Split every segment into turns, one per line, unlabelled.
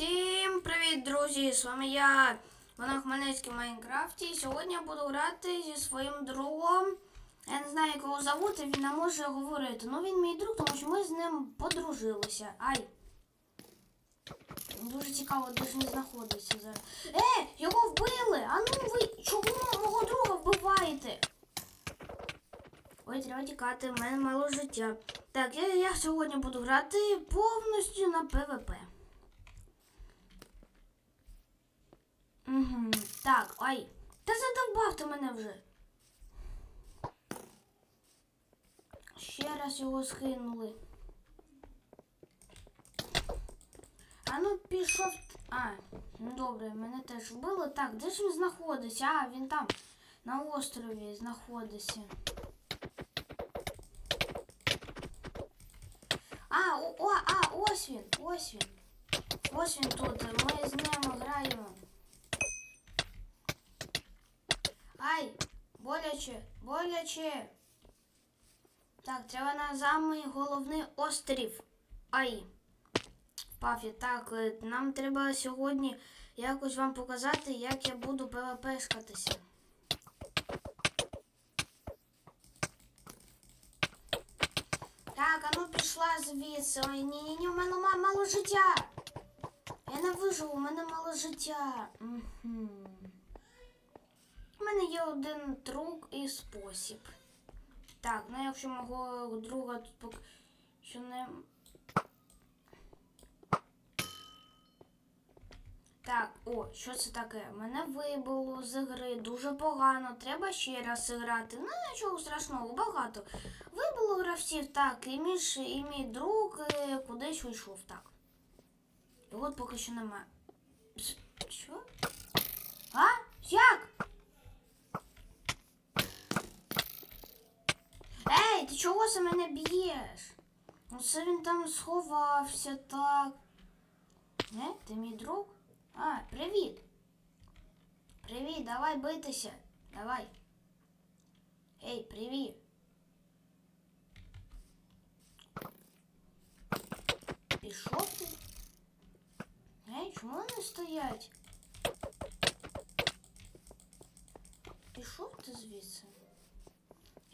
Всім привіт, друзі! З вами я, Вона Хмельницький в Майнкрафті. І Сьогодні я буду грати зі своїм другом. Я не знаю, як його зовут, і він не може говорити. Ну він мій друг, тому що ми з ним подружилися. Ай! Дуже цікаво, де ж він знаходиться зараз. Е, його вбили! А ну ви чого мого друга вбиваєте? Ой, треба тікати, в мене мало життя. Так, я, я сьогодні буду грати повністю на ПВП. Угу. Так, ай. Та задовбав ти мене вже. Ще раз його скинули. А ну пішов. А, ну добре, мене теж вбили. Так, де ж він знаходиться? А, він там на острові знаходиться. А, о, о, а, ось він, ось він. Ось він тут. Ми з ним граємо. Ай, боляче, боляче. Так, треба на самий головний острів. Ай. Пафі, так, е, нам треба сьогодні якось вам показати, як я буду ПВПшкатися. Так, а ну пішла звідси. Ой, ні-ні-ні, у мене мало життя. Я не виживу, у мене мало життя. Угу. Мене є один трюк і спосіб. Так, ну якщо мого друга тут поки що не. Так, о, що це таке? Мене вибило з гри дуже погано. Треба ще раз грати. Ну нічого страшного, багато. Вибило гравців, так, і мій, і мій друг е, кудись уйшов, так. Його от поки що немає. Що? А? Як? Ей, ти чого за мене б'єш? Ну це він там сховався, так. Не, ти мій друг? А, привіт. Привіт, давай битися. Давай. Ей, привіт. Пішов ти? Ей, чому вони стоять? Пішов ти звідси?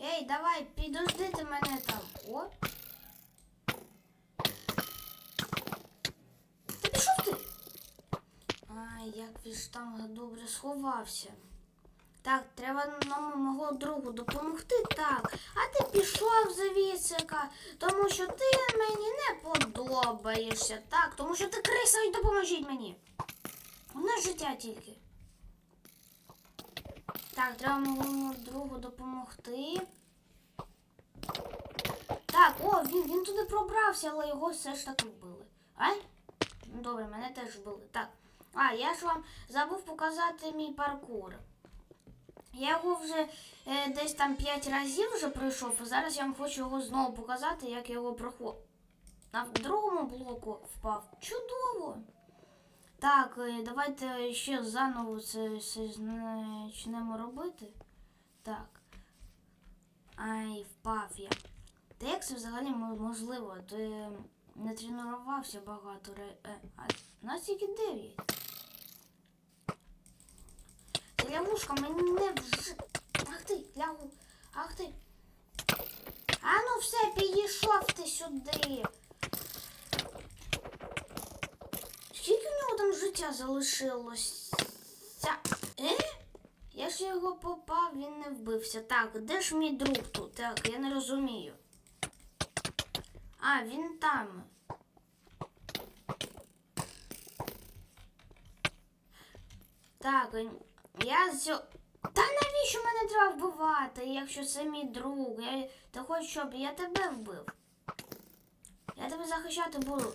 Ей, давай, підожди мене там. О. Та пішов ти? Ай, як він ж там добре сховався. Так, треба нам мого другу допомогти. Так, а ти пішов звідсика, тому що ти мені не подобаєшся. Так, тому що ти криса допоможіть мені. Одне життя тільки. Так, треба моєму другу допомогти. Так, о, він, він туди пробрався, але його все ж таки вбили. Ай? Ну, Добре, мене теж вбили. Так. А, я ж вам забув показати мій паркур. Я його вже е, десь там 5 разів вже пройшов, а зараз я вам хочу його знову показати, як я його проходив. На другому блоку впав. Чудово! Так, е, давайте ще заново це все почнемо робити. Так. Ай, впав я. Та як це взагалі можливо? Ти не тренувався багато. ре- Е, а нас тільки 9. Це лягушка мені не вж... Ах ти, лягу. Ах ти. А ну все, підійшов ти сюди. Скільки в нього там життя залишилося? Е? Я ж його попав, він не вбився. Так, де ж мій друг тут? Так, я не розумію. А, він там. Так, я зо... Та навіщо мене треба вбивати, якщо це мій друг? Я... Ти хочеш, щоб я тебе вбив? Я тебе захищати буду.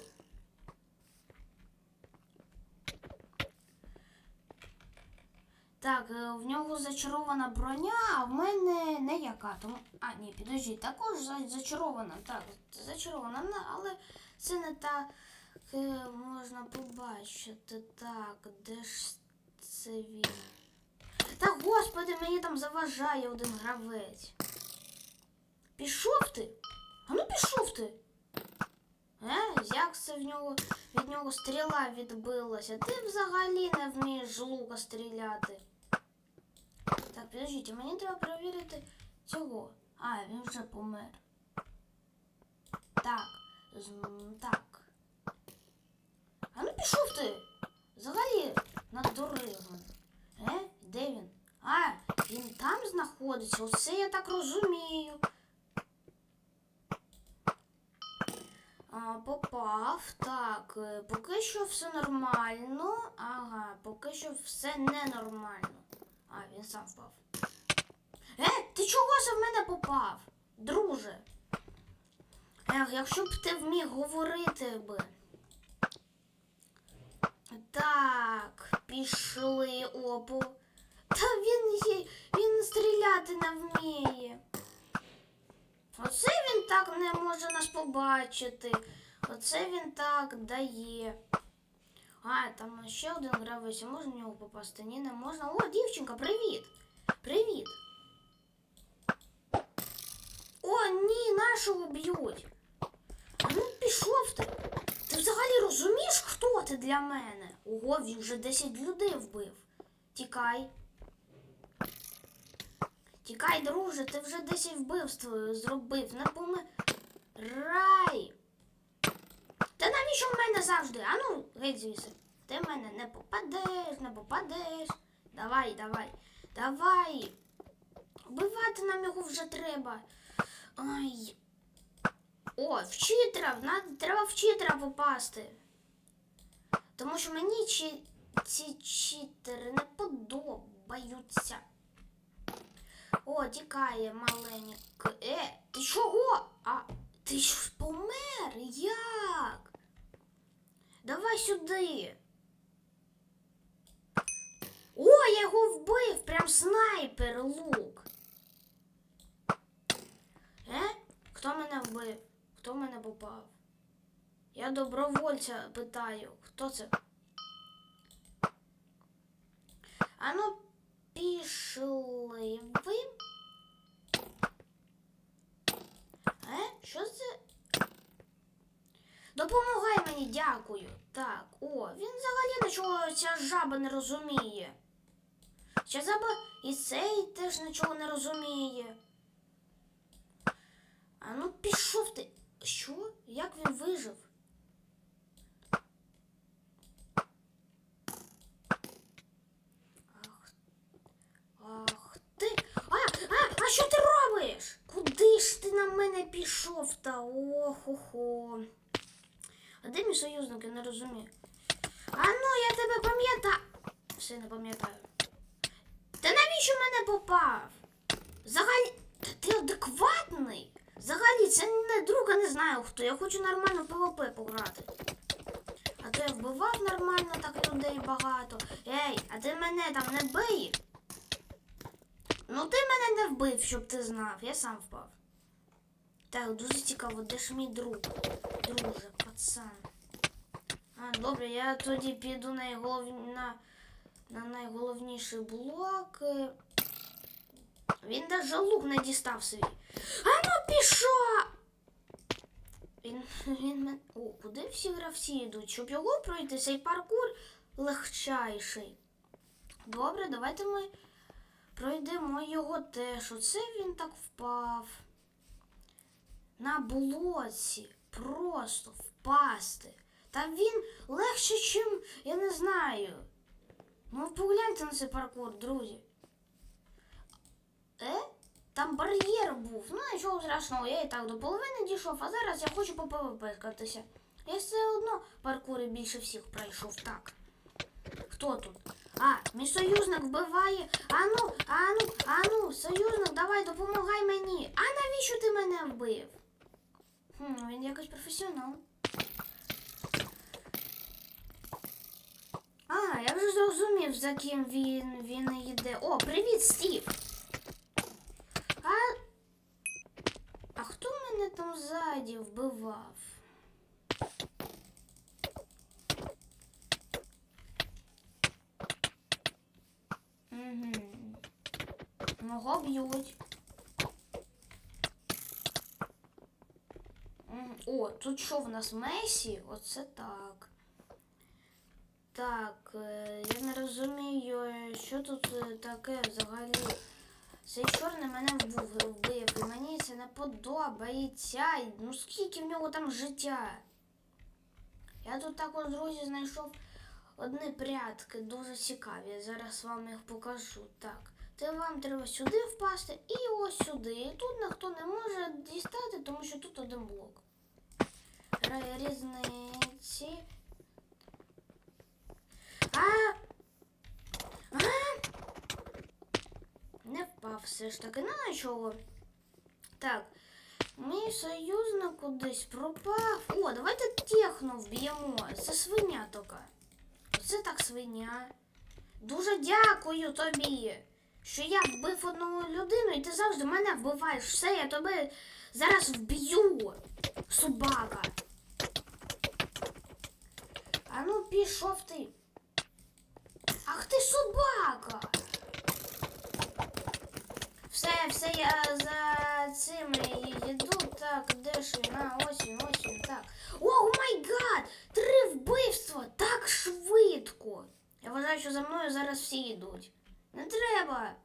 Так, е, в нього зачарована броня, а в мене не яка. Тому... А, ні, підожди, також зачарована. Так, зачарована, але це не так е, можна побачити. Так, де ж це він? Та господи, мені там заважає один гравець. Пішов ти? А ну пішов ти. Е, як це в нього від нього стріла відбилася. Ти взагалі не вмієш лука стріляти. Так, підождіть, мені треба перевірити цього. А, він вже помер. Так. Так. А ну пішов ти. Взагалі надурив. мене. Е? Де він? А, він там знаходиться. Оце я так розумію. А, попав. Так, е, поки що все нормально. Ага, поки що все ненормально. Він сам впав. Е, ти чого це в мене попав? Друже? Ех, якщо б ти вміг говорити би. Так, пішли опу. Та він є, він стріляти не вміє. Оце він так не може нас побачити. Оце він так дає. А, там ще один гравець, можна в нього попасти? Ні, не можна. О, дівчинка, привіт! Привіт! О, ні, нашого б'ють. Ну пішов ти. Ти взагалі розумієш, хто ти для мене? Ого, він вже 10 людей вбив. Тікай. Тікай, друже, ти вже 10 вбивств зробив. Не помирай. Навіщо в мене завжди? А ну, геть звідси. Ти в мене не попадеш, не попадеш. Давай, давай, давай. Вбивати нам його вже треба. Ай. О, в читера, надо, треба в читера попасти. Тому що мені чи, ці читери не подобаються. О, тікає маленький. Е, ти чого? А ти ж помер? Як? Давай сюди. О, я його вбив, прям снайпер лук. Е? Хто мене вбив? Хто мене попав? Я добровольця питаю. Хто це? Ану, пішли ви. Е? Що це? Допомагай мені, дякую. Так, о, він взагалі нічого ця жаба не розуміє. Ця жаба і цей теж нічого не розуміє. А ну пішов ти. Що? Як він вижив? Ах. Ах ти. А, а, а що ти робиш? Куди ж ти на мене пішов та охо-хо. А де мій союзник, я не розумію. А ну, я тебе пам'ятаю. Все не пам'ятаю. Та навіщо мене попав? Взагалі, та ти адекватний? Взагалі, це не друг, а не знаю хто. Я хочу нормально в ПВП пограти. А то я вбивав нормально так людей багато. Ей, а ти мене там не бий? Ну ти мене не вбив, щоб ти знав. Я сам впав. Так, дуже цікаво, де ж мій друг? Друже, пацан. А, добре, я тоді піду найголов... на... на найголовніший блок. Він даже лук не дістав свій. А ну пішов! Він, він мен... О, куди всі гравці йдуть? Щоб його пройти, цей паркур легчайший. Добре, давайте ми пройдемо його теж. Оце він так впав. На блоці. Просто впасти. Та він легше, чим, я не знаю. Ну, погляньте на цей паркур, друзі. Е? Там бар'єр був. Ну, нічого страшного, я і так до половини дійшов, а зараз я хочу по ПВП скатися. Я все одно паркури більше всіх пройшов. Так. Хто тут? А, мій союзник вбиває. Ану, ану, ану, союзник, давай, допомагай мені. А навіщо ти мене вбив? Хм, він якось професіонал. А, я вже зрозумів, за ким він, він йде. О, привіт, Стів! А, а хто мене там ззаді вбивав? Угу. Мого б'ють. О, тут що в нас Месі? Оце так. Так, е, я не розумію, що тут е, таке взагалі. Цей чорний мене вбив, і мені це не подобається. Ну скільки в нього там життя? Я тут також, друзі, знайшов одні прятки, дуже цікаві. Зараз вам їх покажу. Так, то вам треба сюди впасти і ось сюди. І тут ніхто не може дістати, тому що тут один блок. Різниці. А! А! Не впав все ж таки. Ну нічого. Так. Мій союзник кудись пропав. О, давайте техно вб'ємо. Це свиня така. Оце так свиня. Дуже дякую тобі, що я вбив одну людину, і ти завжди мене вбиваєш. Все, я тебе зараз вб'ю. Собака. А ну пішов ти. Ах ти собака. Все, все, я за цим йду. Так, де ж він? А, ось він, ось він, так. О, май гад! Три вбивства! Так швидко! Я вважаю, що за мною зараз всі йдуть. Не треба.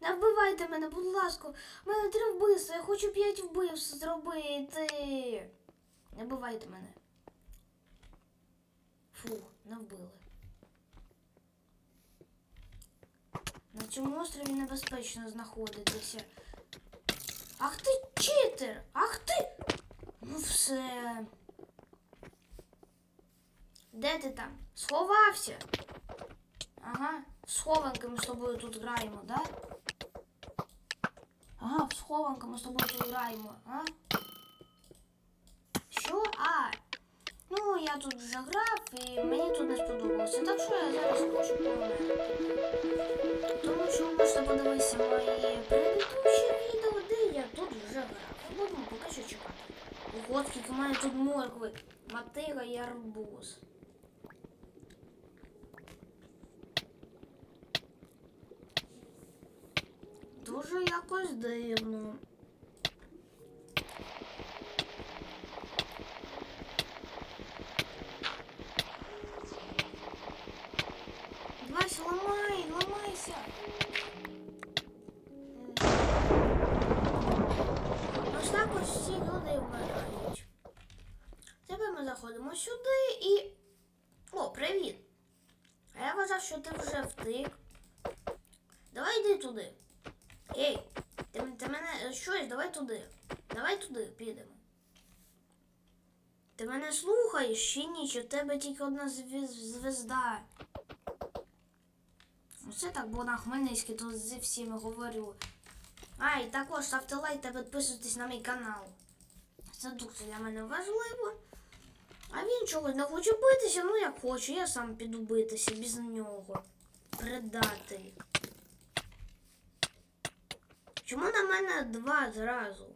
Не вбивайте мене, будь ласка. У мене три вбивства, я хочу п'ять вбивств зробити. Не вбивайте мене. Фух, не. На цьому острові небезпечно знаходитися. Ах ти читер! Ах ти! Ну все. Де ти там? Сховався? Ага, в схованки ми з тобою тут граємо, да? Ага, в схованки ми з тобою тут граємо, а? Що? А, я тут вже грав і мені тут не сподобалося. Так що я зараз хочу померти. Тому що ви можете подивитися мої предыдущі відео, де я тут вже грав. Будемо поки що чекати. Ого, скільки в мене тут моркви, мотига і арбуз. Дуже якось дивно. Туди. Давай туди підемо. Ти мене слухаєш чи ні? Чи в тебе тільки одна звезда? Оце так, бо на Хмельницький тут зі всіми говорю. А, і також ставте лайк та підписуйтесь на мій канал. Це дуже для мене важливо. А він чогось не хоче битися, ну як хочу, я сам піду битися без нього. Предатель. Чому на мене два зразу?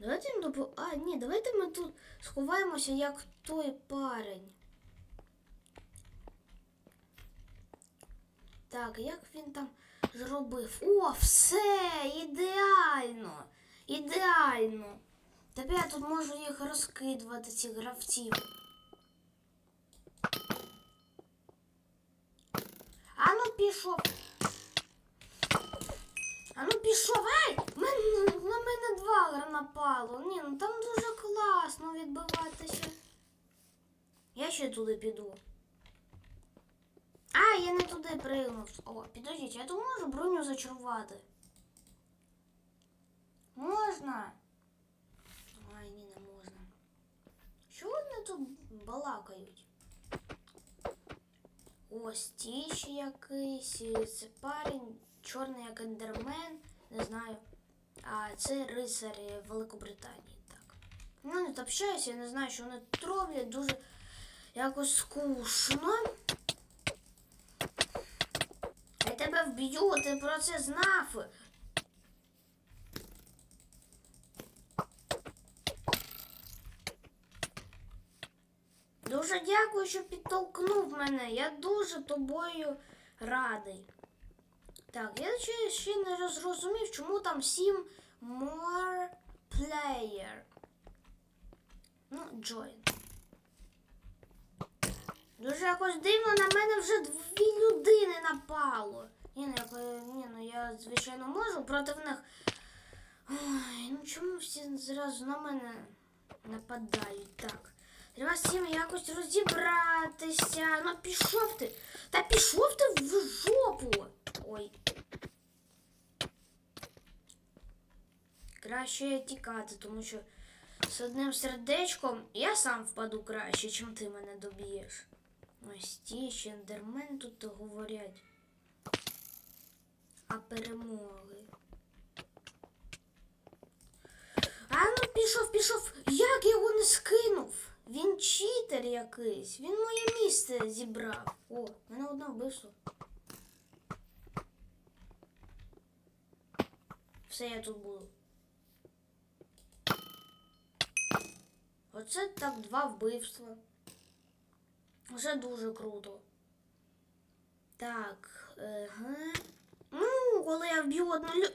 Давайте їм допо... А, ні, давайте ми тут сховаємося, як той парень. Так, як він там зробив? О, все! Ідеально! Ідеально! Тепер я тут можу їх розкидувати, цих гравців. А ну пішов. А ну пішов, ай! Мен, на мене два напало. Ні, ну там дуже класно відбиватися. Я ще туди піду. А, я не туди пригнув. О, підождіть, я тут можу броню зачарувати. Можна? Ай, ні, не можна. Що вони тут балакають? Ось ті ще якийсь. Це парень, чорний як ендермен, не знаю. А це рицар Великобританії. Так. Ну, не общаюся, я не знаю, що вони тут роблять. Дуже якось скучно. Я тебе вб'ю, ти про це знав. Дуже дякую, що підтолкнув мене. Я дуже тобою радий. Так, я ще, не зрозумів, чому там 7 more player. Ну, Джоїн. Дуже якось дивно на мене вже дві людини напало. Ні, ну, е, ні, ну я, звичайно, можу проти них. Ой, ну чому всі зразу на мене нападають так? Треба з якось розібратися. Ну пішов ти. Та пішов ти в жопу. Ой. Краще тікати, тому що з одним сердечком я сам впаду краще, чим ти мене доб'єш. Ось ті ще тут говорять. А перемоги. А ну пішов, пішов. Як я його не скинув? Він читер якийсь. Він моє місце зібрав. О, мене одне вбивство. Все, я тут буду. Оце так два вбивства. Вже дуже круто. Так. Ага. Ну, коли я вб'ю одну лю...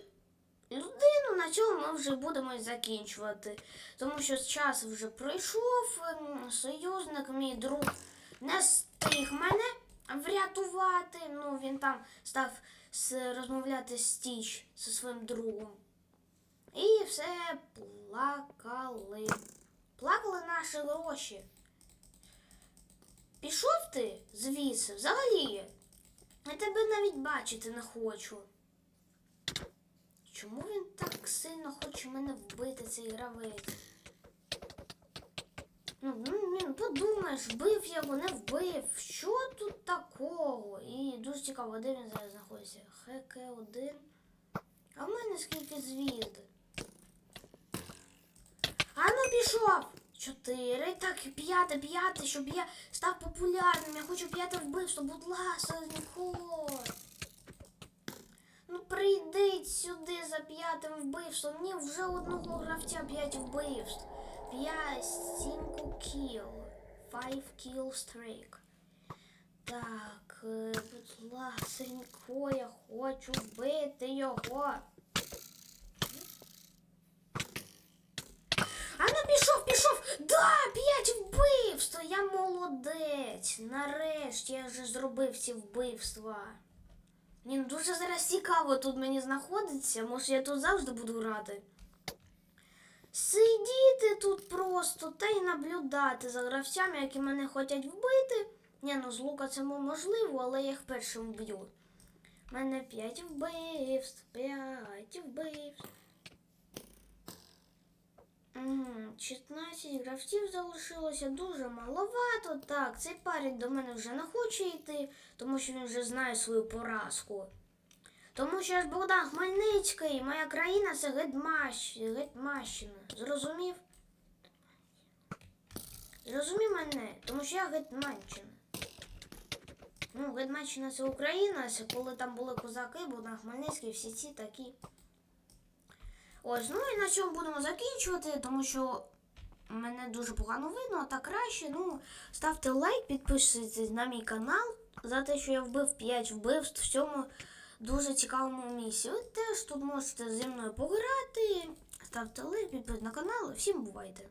людину, на цьому ми вже будемо закінчувати. Тому що час вже пройшов, ем, союзник, мій друг, не встиг мене врятувати. Ну, він там став розмовляти з Стіч зі своїм другом. І все плакали. Плакали наші гроші. Пішов ти звідси, взагалі. Я тебе навіть бачити не хочу. Чому він так сильно хоче мене вбити, цей гравець? Ну, ну, він, подумаєш, вбив його, не вбив. Що тут такого? І дуже цікаво, де він зараз знаходиться. ХК1. А в мене скільки звізд? А ну пішов! Чотири, так, п'яте, п'яте, щоб я став популярним. Я хочу п'яте вбивство, будь ласка, Ніколь. Прийдіть сюди за п'ятим вбивством. Мені вже одного гравця п'ять вбивств. П'ять, сімку кіл. Five kill streak. Так, е, будь ласенько, я хочу вбити його. А ну пішов, пішов! Да, п'ять вбивств! Я молодець. Нарешті я вже зробив ці вбивства. Ні, ну дуже зараз цікаво тут мені знаходиться. Може я тут завжди буду грати. Сидіти тут просто та й наблюдати за гравцями, які мене хочуть вбити. Ні, ну з лука це можливо, але я їх першим вб'ю. У мене п'ять вбивств, п'ять вбивств. Мгм, 16 гравців залишилося дуже маловато. Так, цей парень до мене вже не хоче йти, тому що він вже знає свою поразку. Тому що я ж Богдан Хмельницький, моя країна це Гетьмащ... Гетьмащина. Зрозумів? Зрозумів мене, тому що я Гетьманщина. Ну, Гетьманщина це Україна, це коли там були козаки, Богдан Хмельницький, всі ці такі. Ось, ну і на цьому будемо закінчувати, тому що мене дуже погано видно, а так краще. Ну, ставте лайк, підписуйтесь на мій канал за те, що я вбив 5 вбивств в цьому дуже цікавому місці. Ви теж тут можете зі мною пограти. Ставте лайк, підписуйтесь на канал. Всім бувайте!